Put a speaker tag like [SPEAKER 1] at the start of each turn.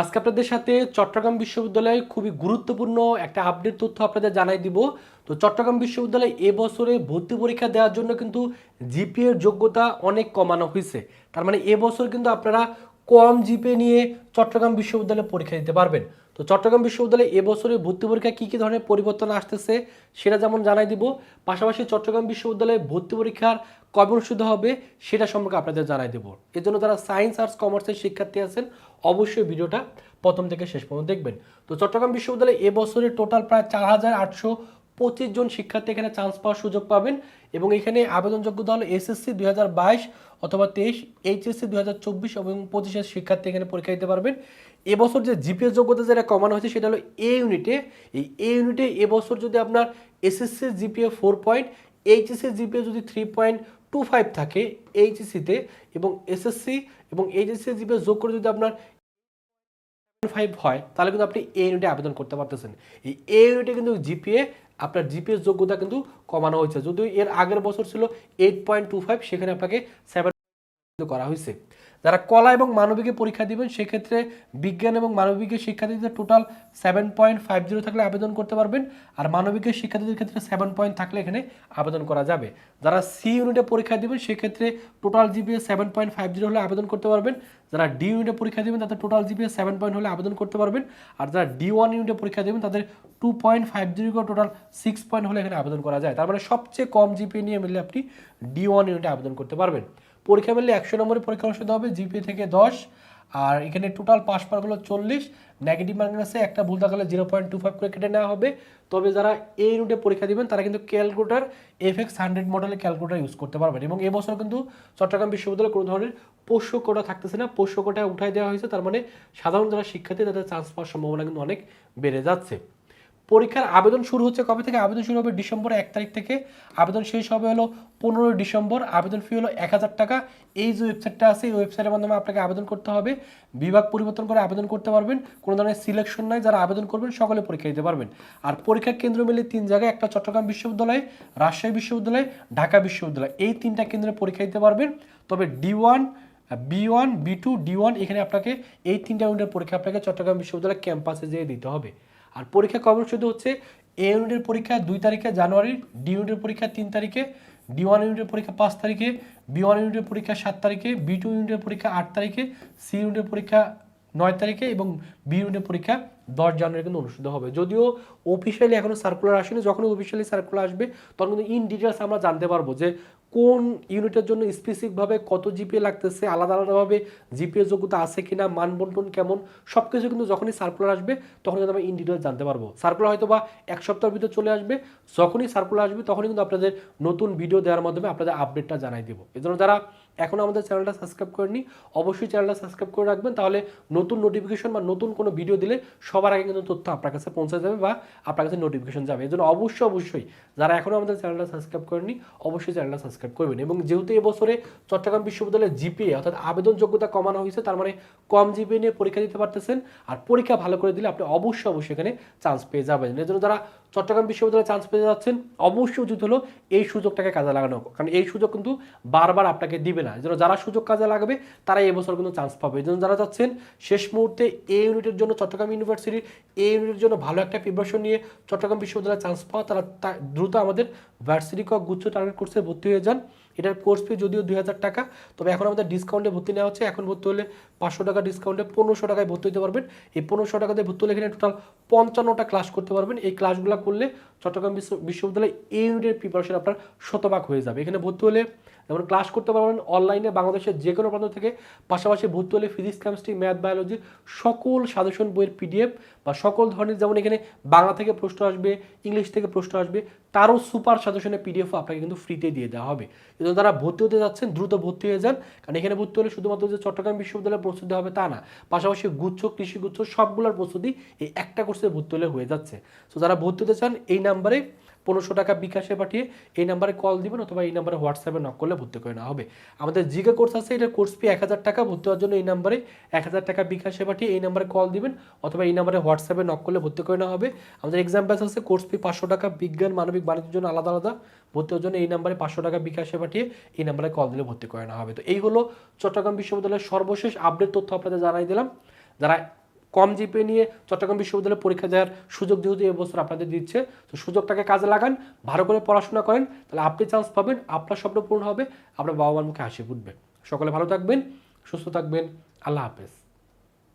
[SPEAKER 1] আজকে আপনাদের সাথে চট্টগ্রাম বিশ্ববিদ্যালয়ে খুবই গুরুত্বপূর্ণ একটা আপডেট তথ্য আপনাদের জানাই দিব। তো চট্টগ্রাম বিশ্ববিদ্যালয়ে এবছরে ভর্তি পরীক্ষা দেওয়ার জন্য কিন্তু জিপিএর যোগ্যতা অনেক কমানো হয়েছে। তার মানে এবছর কিন্তু আপনারা কম জিপে নিয়ে চট্টগ্রাম বিশ্ববিদ্যালয়ে পরীক্ষা দিতে পারবেন। তো চট্টগ্রাম বিশ্ববিদ্যালয়ে এবছরে ভর্তি পরীক্ষায় কী কী ধরনের পরিবর্তন আসতেছে সেটা যেমন জানাই দিব। পাশাপাশি চট্টগ্রাম বিশ্ববিদ্যালয়ে ভর্তি পরীক্ষার কবে অনুষ্ঠিত হবে সেটা সম্পর্কে আপনাদের জানাই দেবো। এর জন্য যারা সায়েন্স আর্টস কমার্সের শিক্ষার্থী আছেন, অবশ্যই ভিডিওটা প্রথম থেকে শেষ পর্যন্ত দেখবেন। তো চট্টগ্রাম বিশ্ববিদ্যালয়ে এবছরে টোটাল প্রায় চার হাজার আটশো পঁচিশ জন শিক্ষার্থী এখানে চান্স পাওয়ার সুযোগ পাবেন এবং এখানে আবেদনযোগ্যতা হলো এসএসসি দুই হাজার বাইশ অথবা তেইশ এইচএসসি দুই হাজার চব্বিশ এবং পঁচিশের শিক্ষার্থী এখানে পরীক্ষা দিতে পারবেন। এবছর যে জিপিএস যোগ্যতা যেটা কমানো হয়েছে সেটা হলো এ। ইউনিটে এই এ ইউনিটে এবছর যদি আপনার SSC GPA four point HSC GPA যদি থ্রি পয়েন্ট টু ফাইভ থাকে এইচএসসিতে এবং এসএসসি এবং এইচএসসি জিপিএ যোগ করে যদি আপনার ফাইভ হয়, তাহলে কিন্তু আপনি এ ইউনিটে আবেদন করতে পারতেছেন। এই এ ইউনিটে কিন্তু জিপিএ আপনার জিপিএস যোগ্যতা কিন্তু কমানো হয়েছে। যদিও এর আগের বছর ছিল এইট পয়েন্ট টু ফাইভ সেখানে আপনাকে সেভেন করা হয়েছে। যারা কলা এবং মানবিকে পরীক্ষা দিবেন, সেক্ষেত্রে বিজ্ঞান এবং মানবিকের শিক্ষার্থীদের total seven point five zero থাকলে আবেদন করতে পারবেন আর মানবিকের শিক্ষার্থীদের ক্ষেত্রে সেভেন পয়েন্ট থাকলে এখানে আবেদন করা যাবে। যারা সি ইউনিটে পরীক্ষা দিবেন, সেক্ষেত্রে total GPA seven point five zero হলে আবেদন করতে পারবেন। যারা ডি ইউনিটে পরীক্ষা দেবেন, তাদের টোটাল জিপিএ সেভেন পয়েন্ট হলে আবেদন করতে পারবেন। আর যারা ডি ওয়ান ইউনিটে পরীক্ষা দেবেন, তাদের two point five zero total six point হলে এখানে আবেদন করা যায়। তার মানে সবচেয়ে কম জিপিএ নিয়ে মিললে আপনি ডি ওয়ান ইউনিটে আবেদন করতে পারবেন। পরীক্ষা মিললে একশো নম্বরের পরীক্ষা অনুষ্ঠিত হবে জিপিএ থেকে দশ, আর এখানে টোটাল পাস মার্ক হলো চল্লিশ নেগেটিভ মার্কিং আছে, একটা ভুল থাকলে জিরো পয়েন্ট টু ফাইভ করে কেটে নেওয়া হবে। তবে যারা এই ইউনিটে পরীক্ষা দিবেন, তারা কিন্তু ক্যালকুলেটার এফ এক্স হান্ড্রেড মডেলের ক্যালকুলেটার ইউজ করতে পারবেন। এবং এবছর কিন্তু চট্টগ্রাম বিশ্ববিদ্যালয়ে কোনো ধরনের পোষ্য কোটা থাকতেছে না। পোষ্য কোটা উঠাই দেওয়া হয়েছে, তার মানে সাধারণ যারা শিক্ষার্থী, তাদের চান্স পাওয়ার সম্ভাবনা কিন্তু অনেক বেড়ে যাচ্ছে। পরীক্ষার আবেদন শুরু হচ্ছে কবে থেকে? আবেদন শুরু হবে ডিসেম্বর এক তারিখ থেকে। আবেদন শেষ হবে হলো পনেরোই ডিসেম্বর। আবেদন ফি হলো এক হাজার টাকা। এই যে ওয়েবসাইটটা আছে, এই ওয়েবসাইটের মাধ্যমে আপনাকে আবেদন করতে হবে। বিভাগ পরিবর্তন করে আবেদন করতে পারবেন। কোনো ধরনের সিলেকশন নাই, যারা আবেদন করবেন সকলে পরীক্ষা দিতে পারবেন। আর পরীক্ষা কেন্দ্র মিলে তিন জায়গায়, একটা চট্টগ্রাম বিশ্ববিদ্যালয়, রাজশাহী বিশ্ববিদ্যালয়, ঢাকা বিশ্ববিদ্যালয়। এই তিনটা কেন্দ্রে পরীক্ষা দিতে পারবেন। তবে D one B one B two D one এখানে আপনাকে এই তিনটা ইউনিটের পরীক্ষা আপনাকে চট্টগ্রাম বিশ্ববিদ্যালয় ক্যাম্পাসে যেয়ে দিতে হবে। আর পরীক্ষা কবে শুধু হচ্ছে? এ ইউনিটের পরীক্ষা দুই তারিখে জানুয়ারি ডি ইউনিটের পরীক্ষা তিন তারিখে ডি ওয়ান ইউনিটের পরীক্ষা পাঁচ তারিখে বি ওয়ান ইউনিটের পরীক্ষা সাত তারিখে বি টু ইউনিটের পরীক্ষা আট তারিখে সি ইউনিটের পরীক্ষা নয় তারিখে এবং বি ইউনিটের পরীক্ষা দশ জানুয়ারি কিন্তু অনুষ্ঠিত হবে। যদিও অফিসিয়ালি এখনও সার্কুলার আসেনি যখন অফিসিয়ালি সার্কুলার আসবে, তখন কিন্তু ইন ডিটেলস আমরা জানতে পারব যে কোন ইউনিটের জন্য স্পেসিফিকভাবে কত জিপিএ লাগতেছে, আলাদা আলাদাভাবে জিপিএ যোগ্যতা আছে কিনা, মান বন্টন কেমন সব কিছু কিন্তু যখনই সার্কুলার আসবে তখন কিন্তু আমরা ইন ডিটেলস জানতে পারব। সার্কুলার হয়তো বা এক সপ্তাহের ভিতরে চলে আসবে, যখনই সার্কুলার আসবে, তখনই কিন্তু আপনাদের নতুন ভিডিও দেওয়ার মাধ্যমে আপনাদের আপডেটটা জানাই দেবো। এই জন্য যারা এখনও আমাদের চ্যানেলটা সাবস্ক্রাইব করেনি অবশ্যই চ্যানেলটা সাবস্ক্রাইব করে রাখবেন, তাহলে নতুন নোটিফিকেশন বা নতুন কোনো ভিডিও দিলে সবার আগে কিন্তু তথ্য আপনার কাছে পৌঁছে যাবে বা আপনার কাছে নোটিফিকেশন যাবে। এই জন্য অবশ্যই অবশ্যই যারা এখনও আমাদের চ্যানেলটা সাবস্ক্রাইব করেনি অবশ্যই চ্যানেলটা সাবস্ক্রাইব করবেন। এবং যেহেতু এবছরে চট্টগ্রাম বিশ্ববিদ্যালয়ের জিপিএ অর্থাৎ আবেদন যোগ্যতা কমানো হয়েছে, তার মানে কম জিপিএ নিয়ে পরীক্ষা দিতে পারতেছেন আর পরীক্ষা ভালো করে দিলে আপনি অবশ্যই অবশ্যই এখানে চান্স পেয়ে যাবেন। এর জন্য যারা চট্টগ্রাম বিশ্ববিদ্যালয়ে চান্স পেয়ে যাচ্ছেন, অবশ্যই উচিত হলো এই সুযোগটাকে কাজে লাগানো কারণ এই সুযোগ কিন্তু বারবার আপনাকে দিবে না। এই যারা সুযোগ কাজে লাগবে, তারা এবছর কিন্তু চান্স পাবে। এই জন্য যারা যাচ্ছেন, শেষ মুহূর্তে এই ইউনিটের জন্য চট্টগ্রাম ইউনিভার্সিটির এ ইউনিটের জন্য ভালো একটা প্রিপারেশন নিয়ে চট্টগ্রাম বিশ্ববিদ্যালয়ে চান্স পাওয়া, তারা দ্রুত আমাদের ভার্সিটি কক গুচ্ছ টার্গেট কোর্সে ভর্তি হয়ে যান। এটার কোর্স ফি যদিও দুই হাজার টাকা, তবে এখন আমাদের ডিসকাউন্টে ভর্তি নেওয়া হচ্ছে। এখন ভর্তি হলে পাঁচশো টাকা ডিসকাউন্টে পনেরোশো টাকায় ভর্তি হতে পারবেন। এই পনেরোশো টাকাতে ভর্তি হলে এখানে টোটাল পঞ্চান্নটা ক্লাস করতে পারবেন। এই ক্লাসগুলো করলে চট্টগ্রাম বিশ্ব বিশ্ববিদ্যালয়ে এই ইউনিটের প্রিপারেশন আপনার শতভাগ হয়ে যাবে। এখানে ভর্তি হলে যেমন ক্লাস করতে পারবেন অনলাইনে বাংলাদেশের যে কোনো প্রান্ত থেকে, পাশাপাশি ভর্তি হলে ফিজিক্স কেমিস্ট্রি ম্যাথ বায়োলজির সকল সাজেশন বইয়ের পিডিএফ বা সকল ধরনের যেমন এখানে বাংলা থেকে প্রশ্ন আসবে ইংলিশ থেকে প্রশ্ন আসবে, তারও সুপার সাজেশনের পিডিএফ আপনাকে কিন্তু ফ্রিতে দিয়ে দেওয়া হবে। এজন্য তারা ভর্তি হতে যাচ্ছেন, দ্রুত ভর্তি হয়ে যান, কারণ এখানে ভর্তি হলে শুধুমাত্র যে চট্টগ্রাম বিশ্ববিদ্যালয়ের প্রস্তুতি হবে তা না, পাশাপাশি গুচ্ছ কৃষি গুচ্ছ সবগুলোর প্রস্তুতি এই একটা কোর্সে ভর্তি হলে হয়ে যাচ্ছে। তো যারা ভর্তি হতে চান, এই নাম্বারে পনেরোশো টাকা বিকাশে পাঠিয়ে এই নাম্বারে কল দিবেন অথবা এই নাম্বারে হোয়াটসঅ্যাপে নক করলে ভর্তি করে নেওয়া হবে। আমাদের জিকে কোর্স আছে, এটা কোর্স ফি এক হাজার টাকা, ভর্তি হওয়ার জন্য এই নাম্বারে এক হাজার টাকা বিকাশে পাঠিয়ে এই নাম্বারে কল দিবেন অথবা এই নাম্বারে হোয়াটসঅ্যাপে নক করলে ভর্তি করে নেওয়া হবে। আমাদের এক্সাম আছে কোর্স ফি পাঁচশো টাকা, বিজ্ঞান, মানবিক, বাণিজ্যের জন্য আলাদা আলাদা। ভর্তি হওয়ার জন্য এই নাম্বারে পাঁচশো টাকা বিকাশে পাঠিয়ে এই নাম্বারে কল দিলে ভর্তি করে নেওয়া হবে। তো এই হলো চট্টগ্রাম বিশ্ববিদ্যালয়ের সর্বশেষ আপডেট তথ্য আপনাদের জানাই দিলাম। যারা কম জিপে নিয়ে চট্টগ্রাম বিশ্ববিদ্যালয়ে পরীক্ষা দেওয়ার সুযোগ যেহেতু এবছর আপনাদের দিচ্ছে, তো সুযোগটাকে কাজে লাগান, ভালো করে পড়াশোনা করেন, তাহলে আপনি চান্স পাবেন, আপনার স্বপ্ন পূর্ণ হবে, আপনার বাবা মার মুখে হাসি ফুটবে। সকলে ভালো থাকবেন, সুস্থ থাকবেন, আল্লাহ হাফেজ।